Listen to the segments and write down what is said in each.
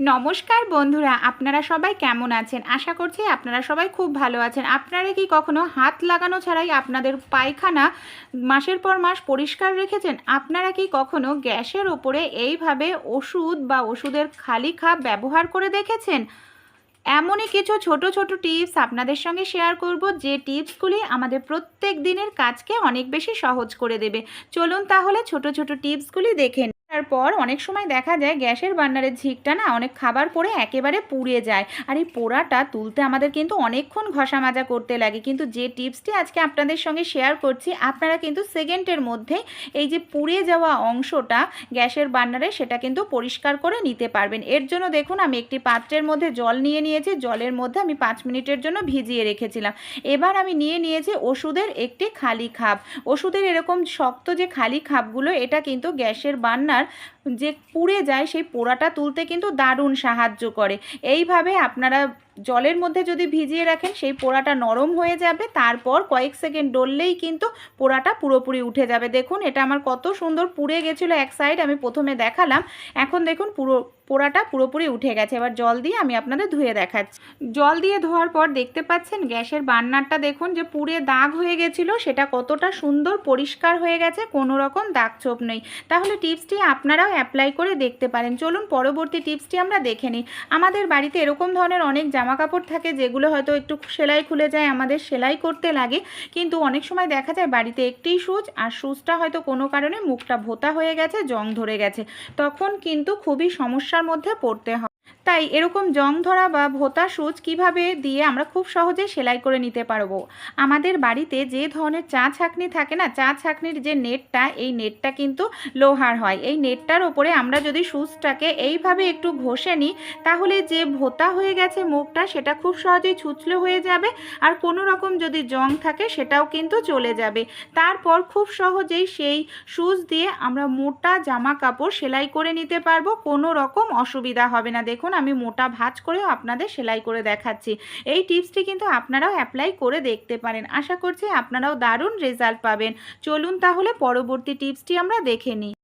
নমস্কার বন্ধুরা, আপনারা সবাই কেমন আছেন? আশা করছি আপনারা সবাই খুব ভালো আছেন। আপনারা কি কখনো হাত লাগানো ছাড়াই আপনাদের পায়খানা মাসের পর মাস পরিষ্কার রেখেছেন? আপনারা কি কখনো গ্যাসের ওপরে এইভাবে ওষুধ বা ওষুধের খালি খাপ ব্যবহার করে দেখেছেন? এমনই কিছু ছোট ছোট টিপস আপনাদের সঙ্গে শেয়ার করব। যে টিপসগুলি আমাদের প্রত্যেক দিনের কাজকে অনেক বেশি সহজ করে দেবে। চলুন তাহলে ছোট ছোট টিপসগুলি দেখে নিই। তারপর অনেক সময় দেখা যায় গ্যাসের বার্নারের ঝিকটা না অনেক খাবার পরে একেবারে পুড়ে যায়। আর এই পোড়াটা তুলতে আমাদের কিন্তু অনেকক্ষণ ঘষা মাজা করতে লাগে। কিন্তু যে টিপসটি আজকে আপনাদের সঙ্গে শেয়ার করছি, আপনারা কিন্তু সেকেন্ডের মধ্যে এই যে পুড়ে যাওয়া অংশটা গ্যাসের বার্নারে সেটা কিন্তু পরিষ্কার করে নিতে পারবেন। এর জন্য দেখুন, আমি একটি পাত্রের মধ্যে জল নিয়ে নিয়েছি। জলের মধ্যে আমি পাঁচ মিনিটের জন্য ভিজিয়ে রেখেছিলাম। এবার আমি নিয়ে নিয়েছি ওষুধের একটি খালি খাপ। ওষুধের এরকম শক্ত যে খালি খাপগুলো, এটা কিন্তু গ্যাসের বান্নার যে পুড়ে যায় সেই পোড়াটা তুলতে কিন্তু দারুণ সাহায্য করে। এইভাবে আপনারা জলের মধ্যে যদি ভিজিয়ে রাখেন, সেই পোড়াটা নরম হয়ে যাবে। তারপর কয়েক সেকেন্ড ডললেই কিন্তু পোড়াটা পুরোপুরি উঠে যাবে। দেখুন, এটা আমার কত সুন্দর পুড়ে গেছিল এক সাইড আমি প্রথমে দেখালাম। এখন দেখুন, পুরো পোড়াটা পুরোপুরি উঠে গেছে। এবার জল দিয়ে আমি আপনাদের ধুয়ে দেখাচ্ছি। জল দিয়ে ধোয়ার পর দেখতে পাচ্ছেন, গ্যাসের বার্নারটা দেখুন যে পুড়ে দাগ হয়ে গেছিল। সেটা কতটা সুন্দর পরিষ্কার হয়ে গেছে, কোনো রকম দাগ ছোপ নেই। তাহলে টিপসটি আপনারাও অ্যাপ্লাই করে দেখতে পারেন। চলুন, পরবর্তী টিপসটি আমরা দেখে নিই। আমাদের বাড়িতে এরকম ধরনের অনেক জামা কাপড় থাকে, যেগুলো হয়তো একটু সেলাই খুলে যায়, আমাদের সেলাই করতে লাগে। কিন্তু অনেক সময় দেখা যায় বাড়িতে একটি সুচ আর সুচটা হয়তো কোনো কারণে মুখটা ভোতা হয়ে গেছে, জং ধরে গেছে। তখন কিন্তু খুবই সমস্যার মধ্যে পড়তে হয়। তাই এরকম জং ধরা বা ভোতা সুচ কীভাবে দিয়ে আমরা খুব সহজে সেলাই করে নিতে পারব? আমাদের বাড়িতে যে ধরনের চা ছাকনি থাকে না, চা ছাকনির যে নেটটা, এই নেটটা কিন্তু লোহার হয়। এই নেটটার ওপরে আমরা যদি সুচটাকে এইভাবে একটু ঘষে নিই, তাহলে যে ভোতা হয়ে গেছে মুখটা, সেটা খুব সহজেই ছুচলো হয়ে যাবে আর কোনো রকম যদি জং থাকে, সেটাও কিন্তু চলে যাবে। তারপর খুব সহজেই সেই সুচ দিয়ে আমরা মোটা জামা কাপড় সেলাই করে নিতে পারব, কোনো রকম অসুবিধা হবে না। দেখুন আমি মোটা ভাজ করেও আপনাদের সেলাই করে দেখাচ্ছি। এই টিপসটি কিন্তু আপনারাও অ্যাপ্লাই করে দেখতে পারেন। আশা করছি আপনারাও দারুণ রেজাল্ট পাবেন। চলুন তাহলে পরবর্তী টিপসটি আমরা দেখে নিই।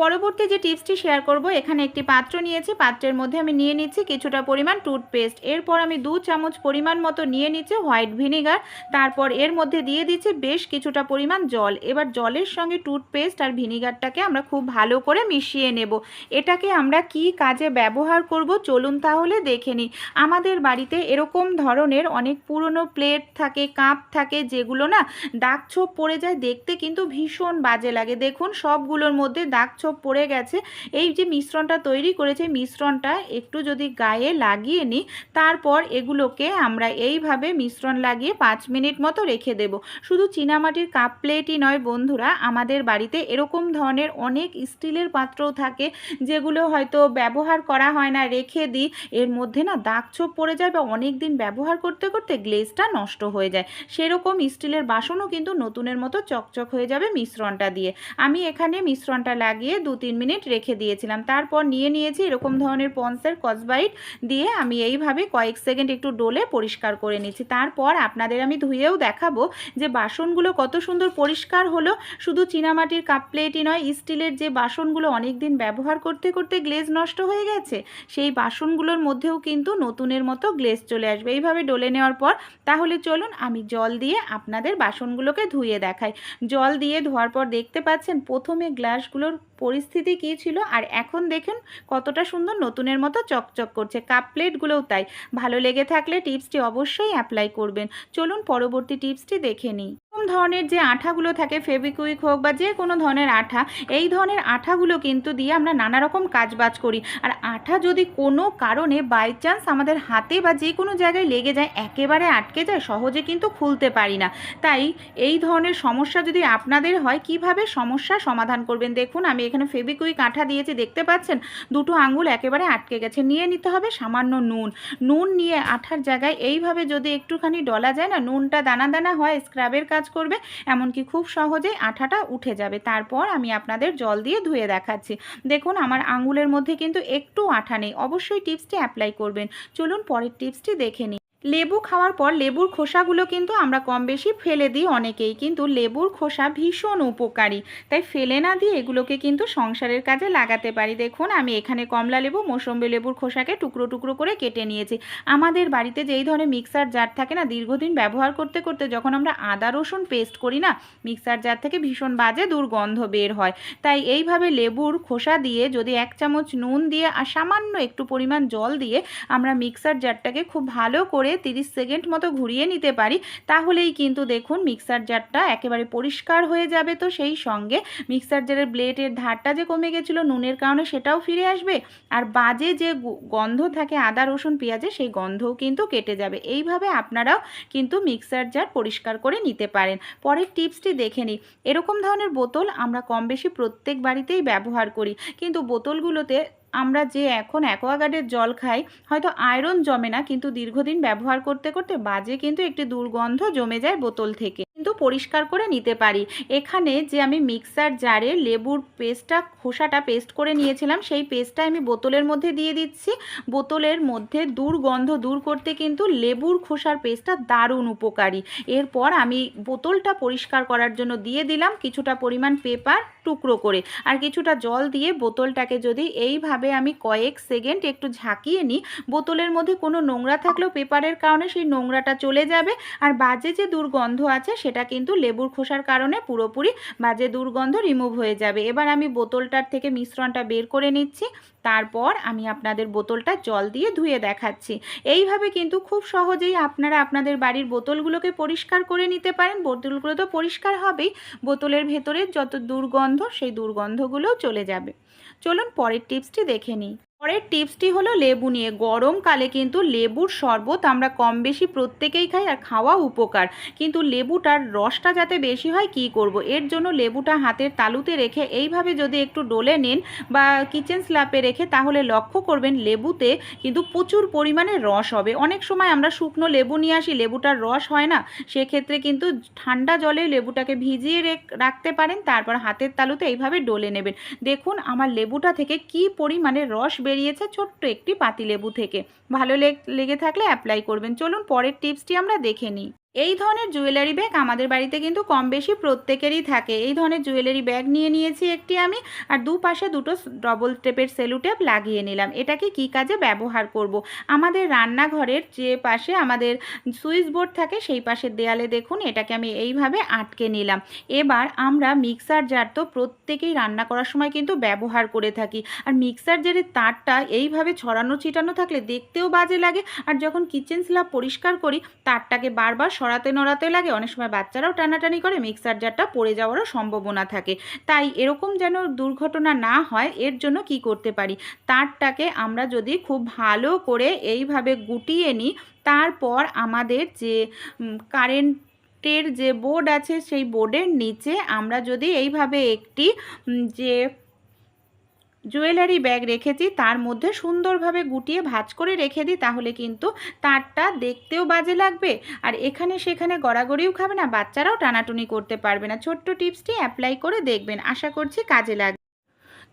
পরবর্তী যে টিপসটি শেয়ার করব, এখানে একটি পাত্র নিয়েছি। পাত্রের মধ্যে আমি নিয়ে নিচ্ছি কিছুটা পরিমাণ টুথপেস্ট। এরপর আমি দু চামচ পরিমাণ মতো নিয়ে নিচ্ছি হোয়াইট ভিনেগার। তারপর এর মধ্যে দিয়ে দিচ্ছি বেশ কিছুটা পরিমাণ জল। এবার জলের সঙ্গে টুথপেস্ট আর ভিনিগারটাকে আমরা খুব ভালো করে মিশিয়ে নেব। এটাকে আমরা কি কাজে ব্যবহার করব চলুন তাহলে দেখে নিই। আমাদের বাড়িতে এরকম ধরনের অনেক পুরনো প্লেট থাকে, কাপ থাকে, যেগুলো না দাগ ছোপ পড়ে যায়। দেখতে কিন্তু ভীষণ বাজে লাগে। দেখুন, সবগুলোর মধ্যে দাগ ছোপ পড়ে গেছে। এই যে মিশ্রণটা তৈরি করেছে মিশ্রণটা একটু যদি গায়ে লাগিয়ে নিই তারপর এগুলোকে আমরা এইভাবে মিশ্রণ লাগিয়ে পাঁচ মিনিট মতো রেখে দেব। শুধু চীনামাটির কাপ প্লেটই নয় বন্ধুরা, আমাদের বাড়িতে এরকম ধরনের অনেক স্টিলের পাত্রও থাকে, যেগুলো হয়তো ব্যবহার করা হয় না, রেখে দিই। এর মধ্যে না দাগ ছোপ পড়ে যায় বা অনেক দিন ব্যবহার করতে করতে গ্লেজটা নষ্ট হয়ে যায়। সেরকম স্টিলের বাসনও কিন্তু নতুনের মতো চকচক হয়ে যাবে মিশ্রণটা দিয়ে। আমি এখানে মিশ্রণটা লাগিয়ে দু তিন মিনিট রেখে দিয়েছিলাম। তারপর নিয়ে নিয়েছি এরকম ধরনের পন্সের কসবাইট দিয়ে আমি এইভাবে কয়েক সেকেন্ড একটু ডোলে পরিষ্কার করে নিচ্ছি। তারপর আপনাদের আমি ধুয়েও দেখাবো যে বাসনগুলো কত সুন্দর পরিষ্কার হলো। শুধু চীনামাটির কাপ প্লেটই নয়, স্টিলের যে বাসনগুলো অনেক দিন ব্যবহার করতে করতে গ্লেজ নষ্ট হয়ে গেছে, সেই বাসনগুলোর মধ্যেও কিন্তু নতুনের মতো গ্লেজ চলে আসবে। এইভাবে ডলে নেওয়ার পর তাহলে চলুন আমি জল দিয়ে আপনাদের বাসনগুলোকে ধুয়ে দেখাই। জল দিয়ে ধোয়ার পর দেখতে পাচ্ছেন প্রথমে গ্লাসগুলোর পরিস্থিতি কী ছিল? আর এখন দেখুন কতটা সুন্দর নতুনের মতো চকচক করছে। কাপ প্লেটগুলোও তাই। ভালো লেগে থাকলে টিপসটি অবশ্যই অ্যাপ্লাই করবেন। চলুন পরবর্তী টিপসটি দেখে নিই। ধরনের যে আঠাগুলো থাকে ফেবিকুইক হোক বা যে কোনো ধরনের আঠা, এই ধরনের আঠাগুলো কিন্তু দিয়ে আমরা নানা রকম কাজবাজ করি। আর আঠা যদি কোনো কারণে বাই চান্স আমাদের হাতে বা যে কোনো জায়গায় লেগে যায়, একেবারে আটকে যায়, সহজে কিন্তু খুলতে পারি না। তাই এই ধরনের সমস্যা যদি আপনাদের হয়, কীভাবে সমস্যা সমাধান করবেন? দেখুন, আমি এখানে ফেবিকুইক আঠা দিয়েছি, দেখতে পাচ্ছেন? দুটো আঙ্গুল একেবারে আটকে গেছে। নিয়ে নিতে হবে সামান্য নুন। নুন নিয়ে আঠার জায়গায় এইভাবে যদি একটুখানি ডলা যায় না, নুনটা দানা দানা হয় স্ক্রাবের কাজ করবে, এমনকি খুব সহজেই আঠাটা উঠে যাবে। তারপর আমি আপনাদের জল দিয়ে ধুয়ে দেখাচ্ছি। দেখুন, আমার আঙুলের মধ্যে কিন্তু একটু আঠা নেই। অবশ্যই টিপসটি অ্যাপ্লাই করবেন। চলুন পরের টিপসটি দেখে নিই। লেবু খাওয়ার পর লেবুর খোসাগুলো কিন্তু আমরা কম বেশি ফেলে দিই অনেকেই, কিন্তু লেবুর খোসা ভীষণ উপকারী। তাই ফেলে না দিয়ে এগুলোকে কিন্তু সংসারের কাজে লাগাতে পারি। দেখুন, আমি এখানে কমলা লেবু, মৌসম্বি লেবুর খোসাকে টুকরো টুকরো করে কেটে নিয়েছি। আমাদের বাড়িতে যেই ধরনের মিক্সার জার থাকে না, দীর্ঘদিন ব্যবহার করতে করতে যখন আমরা আদা, রসুন পেস্ট করি না, মিক্সার জার থেকে ভীষণ বাজে দুর্গন্ধ বের হয়। তাই এইভাবে লেবুর খোসা দিয়ে যদি এক চামচ নুন দিয়ে আর সামান্য একটু পরিমাণ জল দিয়ে আমরা মিক্সার জারটাকে খুব ভালো করে তিরিশ সেকেন্ড মতো ঘুরিয়ে নিতে পারি, তাহলেই কিন্তু দেখুন মিক্সার জারটা একেবারে পরিষ্কার হয়ে যাবে। তো সেই সঙ্গে মিক্সার জারের ব্লেডের ধারটা যে কমে গেছিল, নুনের কারণে সেটাও ফিরে আসবে। আর বাজে যে গন্ধ থাকে, আদা, রসুন, পেঁয়াজে, সেই গন্ধও কিন্তু কেটে যাবে। এইভাবে আপনারাও কিন্তু মিক্সার জার পরিষ্কার করে নিতে পারেন। পরের টিপসটি দেখে নিই। এরকম ধরনের বোতল আমরা কম বেশি প্রত্যেক বাড়িতেই ব্যবহার করি। কিন্তু বোতলগুলোতে আমরা যে এখন অ্যাকোয়াগার্ডের জল খাই, হয়তো আয়রন জমে না, কিন্তু দীর্ঘদিন ব্যবহার করতে করতে বাজে কিন্তু একটি দুর্গন্ধ জমে যায় বোতল থেকে। কিন্তু পরিষ্কার করে নিতে পারি। এখানে যে আমি মিক্সার জারে লেবুর পেস্টটা, খোসাটা পেস্ট করে নিয়েছিলাম, সেই পেস্টটা আমি বোতলের মধ্যে দিয়ে দিচ্ছি। বোতলের মধ্যে দুর্গন্ধ দূর করতে কিন্তু লেবুর খোসার পেস্টটা দারুণ উপকারী। এরপর আমি বোতলটা পরিষ্কার করার জন্য দিয়ে দিলাম কিছুটা পরিমাণ পেপার টুকরো করে। আর কিছুটা জল দিয়ে বোতলটাকে যদি এইভাবে আমি কয়েক সেকেন্ড একটু ঝাঁকিয়ে নিই, বোতলের মধ্যে কোনো নোংরা থাকলেও পেপারের কারণে সেই নোংরাটা চলে যাবে। আর বাজে যে দুর্গন্ধ আছে, সেটা কিন্তু লেবুর খোসার কারণে পুরোপুরি বাজে দুর্গন্ধ রিমুভ হয়ে যাবে। এবার আমি বোতলটার থেকে মিশ্রণটা বের করে নিচ্ছি। তারপর আমি আপনাদের বোতলটা জল দিয়ে ধুয়ে দেখাচ্ছি। এইভাবে কিন্তু খুব সহজেই আপনারা আপনাদের বাড়ির বোতলগুলোকে পরিষ্কার করে নিতে পারেন। বোতলগুলো তো পরিষ্কার হবেই। বোতলের ভেতরে যত দুর্গন্ধ, সেই দুর্গন্ধগুলোও চলে যাবে। চলুন পরের টিপসটি দেখে নিই। পরের টিপসটি হলো লেবু নিয়ে। গরমকালে কিন্তু লেবুর শরবত আমরা কম বেশি প্রত্যেকেই খাই আর খাওয়া উপকার। কিন্তু লেবুটার রসটা যাতে বেশি হয়, কি করব? এর জন্য লেবুটা হাতের তালুতে রেখে এইভাবে যদি একটু ডলে নেন বা কিচেন স্ল্যাপে রেখে, তাহলে লক্ষ্য করবেন লেবুতে কিন্তু প্রচুর পরিমাণে রস হবে। অনেক সময় আমরা শুকনো লেবু নিয়ে আসি, লেবুটার রস হয় না, সেক্ষেত্রে কিন্তু ঠান্ডা জলে লেবুটাকে ভিজিয়ে রেখ- রাখতে পারেন, তারপর হাতের তালুতে এইভাবে ডলে নেবেন। দেখুন আমার লেবুটা থেকে কি পরিমাণে রস বেরিয়েছে ছোট্ট একটি পাতিলেবু থেকে। ভালো লেগ- থাকলে অ্যাপ্লাই করবেন। চলুন পরের টিপসটি আমরা দেখে নিই। এই ধরনের জুয়েলারি ব্যাগ আমাদের বাড়িতে কিন্তু কম বেশি প্রত্যেকেরই থাকে। এই ধরনের জুয়েলারি ব্যাগ নিয়ে নিয়েছি একটি আমি, আর দুপাশে দুটো ডবল টেপের সেলুটেপ লাগিয়ে নিলাম। এটাকে কি কাজে ব্যবহার করব। আমাদের রান্নাঘরের যে পাশে আমাদের সুইচ বোর্ড থাকে, সেই পাশের দেয়ালে দেখুন, এটাকে আমি এইভাবে আটকে নিলাম। এবার আমরা মিক্সার জার তো প্রত্যেকেই রান্না করার সময় কিন্তু ব্যবহার করে থাকি। আর মিক্সার জারের তারটা এইভাবে ছড়ানো ছিটানো থাকলে দেখতেও বাজে লাগে। আর যখন কিচেন স্ল্যাব পরিষ্কার করি, তারটাকে বারবার সরাতে নড়াতে লাগে, অনেক সময় বাচ্চারাও টানাটানি করে মিক্সার জারটা পড়ে যাওয়ারও সম্ভাবনা থাকে। তাই এরকম যেন দুর্ঘটনা না হয়, এর জন্য কি করতে পারি? তারটাকে আমরা যদি খুব ভালো করে এইভাবে গুটিয়ে নিই, তারপর আমাদের যে কারেন্টের যে বোর্ড আছে, সেই বোর্ডের নিচে আমরা যদি এইভাবে একটি যে জুয়েলারি ব্যাগ রেখেছি, তার মধ্যে সুন্দরভাবে গুটিয়ে ভাজ করে রেখে দিই, তাহলে কিন্তু তারটা দেখতেও বাজে লাগবে। আর এখানে সেখানে গড়াগড়িও খাবে না, বাচ্চারাও টানাটুনি করতে পারবে না। ছোট্ট টিপসটি অ্যাপ্লাই করে দেখবেন। আশা করছি কাজে লাগবে।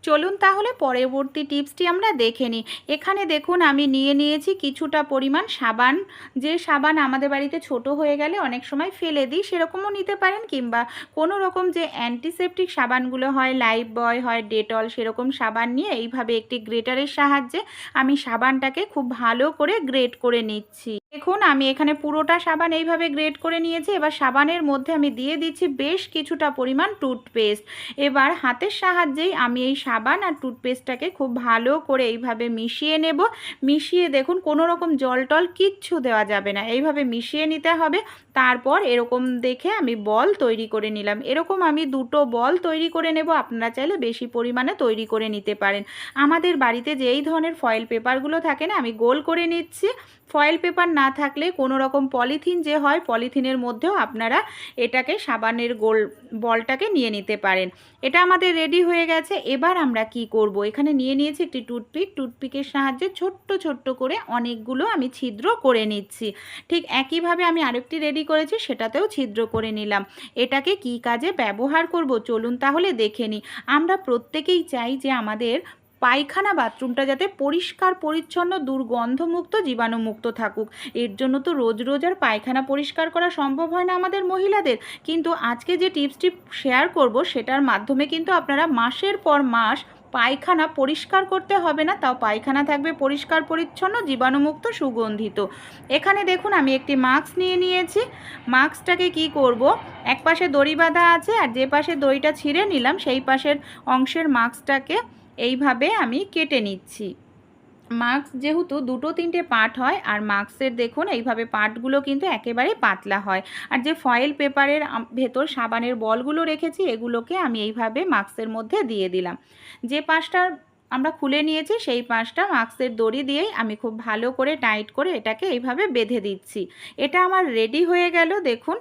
চলুন তাহলে পরবর্তী টিপসটি আমরা দেখে নিই। এখানে দেখুন আমি নিয়ে নিয়েছি কিছুটা পরিমাণ সাবান। যে সাবান আমাদের বাড়িতে ছোট হয়ে গেলে অনেক সময় ফেলে দিই, সেরকমও নিতে পারেন কিংবা কোনো রকম যে অ্যান্টিসেপটিক সাবানগুলো হয় লাইফ বয় হয় ডেটল সেরকম সাবান নিয়ে এইভাবে একটি গ্রেটারের সাহায্যে আমি সাবানটাকে খুব ভালো করে গ্রেট করে নিচ্ছি। দেখুন, আমি এখানে পুরোটা সাবান এইভাবে গ্রেড করে নিয়েছি। এবার সাবানের মধ্যে আমি দিয়ে দিচ্ছি বেশ কিছুটা পরিমাণ টুথপেস্ট। এবার হাতের সাহায্যেই আমি এই সাবান আর টুথপেস্টটাকে খুব ভালো করে এইভাবে মিশিয়ে নেব। মিশিয়ে দেখুন, কোনো রকম জল টল কিচ্ছু দেওয়া যাবে না। এইভাবে মিশিয়ে নিতে হবে। তারপর এরকম দেখে আমি বল তৈরি করে নিলাম। এরকম আমি দুটো বল তৈরি করে নেব, আপনারা চাইলে বেশি পরিমাণে তৈরি করে নিতে পারেন। আমাদের বাড়িতে যেই ধরনের ফয়েল পেপারগুলো থাকে না, আমি গোল করে নিচ্ছি। ফয়েল পেপার না থাকলে কোনো রকম পলিথিন যে হয় পলিথিনের মধ্যেও আপনারা এটাকে সাবানের গোল বলটাকে নিয়ে নিতে পারেন। এটা আমাদের রেডি হয়ে গেছে। এবার আমরা কি করব? এখানে নিয়ে নিয়েছি একটি টুথপিক। টুথপিকের সাহায্যে ছোট্ট ছোট্ট করে অনেকগুলো আমি ছিদ্র করে নিচ্ছি। ঠিক একইভাবে আমি আরেকটি রেডি করেছি সেটাতেও ছিদ্র করে নিলাম। এটাকে কি কাজে ব্যবহার করব? চলুন তাহলে দেখে নিই। আমরা প্রত্যেকেই চাই যে আমাদের পায়খানা বাথরুমটা যাতে পরিষ্কার, পরিচ্ছন্ন, দুর্গন্ধমুক্ত, জীবাণুমুক্ত থাকুক। এর জন্য তো রোজ রোজ আর পায়খানা পরিষ্কার করা সম্ভব হয় না আমাদের মহিলাদের। কিন্তু আজকে যে টিপসটি শেয়ার করব সেটার মাধ্যমে কিন্তু আপনারা মাসের পর মাস পায়খানা পরিষ্কার করতে হবে না, তাও পায়খানা থাকবে পরিষ্কার পরিচ্ছন্ন, জীবাণুমুক্ত, সুগন্ধিত। এখানে দেখুন, আমি একটি মাস্ক নিয়ে নিয়েছি। মাস্কটাকে কি করব? এক পাশে দড়ি বাঁধা আছে আর যে পাশে দড়িটা ছিঁড়ে নিলাম, সেই পাশের অংশের মাস্কটাকে এইভাবে আমি কেটে নিচ্ছি। মাস্ক যেহেতু দুটো তিনটে পার্ট হয়, আর মাস্কের দেখুন এইভাবে পার্টগুলো কিন্তু একেবারে পাতলা হয়। আর যে ফয়েল পেপারের ভেতর সাবানের বলগুলো রেখেছি, এগুলোকে আমি এইভাবে মাস্কের মধ্যে দিয়ে দিলাম। যে পাশটা আমরা খুলে নিয়েছি, সেই পাশটা মাস্কের দড়ি দিয়েই আমি খুব ভালো করে টাইট করে এটাকে এইভাবে বেঁধে দিচ্ছি। এটা আমার রেডি হয়ে গেল, দেখুন।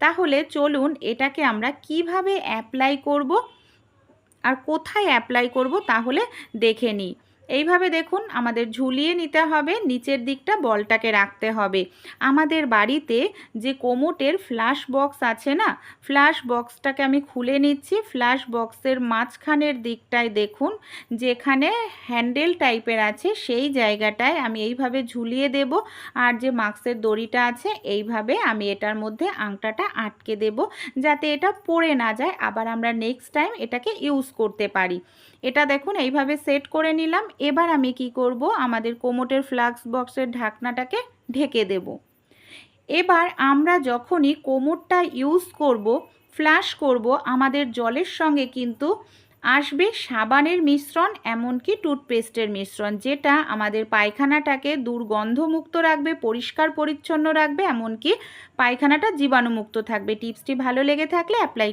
তাহলে চলুন এটাকে আমরা কীভাবে অ্যাপ্লাই করব, আর কোথায় অ্যাপ্লাই করব তাহলে দেখে নিই। এইভাবে দেখুন আমাদের ঝুলিয়ে নিতে হবে, নিচের দিকটা বলটাকে রাখতে হবে। আমাদের বাড়িতে যে কোমোটের ফ্ল্যাশ বক্স আছে না ফ্ল্যাশ বক্সটাকে আমি খুলে নিচ্ছি। ফ্ল্যাশ বক্সের মাঝখানের দিকটায় দেখুন, যেখানে হ্যান্ডেল টাইপের আছে, সেই জায়গাটায় আমি এইভাবে ঝুলিয়ে দেব। আর যে মাস্কের দড়িটা আছে, এইভাবে আমি এটার মধ্যে আংটাটা আটকে দেব, যাতে এটা পড়ে না যায়। আবার আমরা নেক্সট টাইম এটাকে ইউজ করতে পারি। এটা দেখুন, এইভাবে সেট করে নিলাম। এবার আমি কি করব? আমাদের কোমোটের ফ্লাক্স বক্সের ঢাকনাটাকে ঢেকে দেব। এবার আমরা যখনই কোমরটা ইউজ করব ফ্ল্যাশ করব, আমাদের জলের সঙ্গে কিন্তু আসবে সাবানের মিশ্রণ, এমনকি টুথপেস্টের মিশ্রণ, যেটা আমাদের পায়খানাটাকে দুর্গন্ধমুক্ত রাখবে, পরিষ্কার পরিচ্ছন্ন রাখবে, এমনকি পায়খানাটা জীবাণুমুক্ত থাকবে। টিপসটি ভালো লেগে থাকলে অ্যাপ্লাই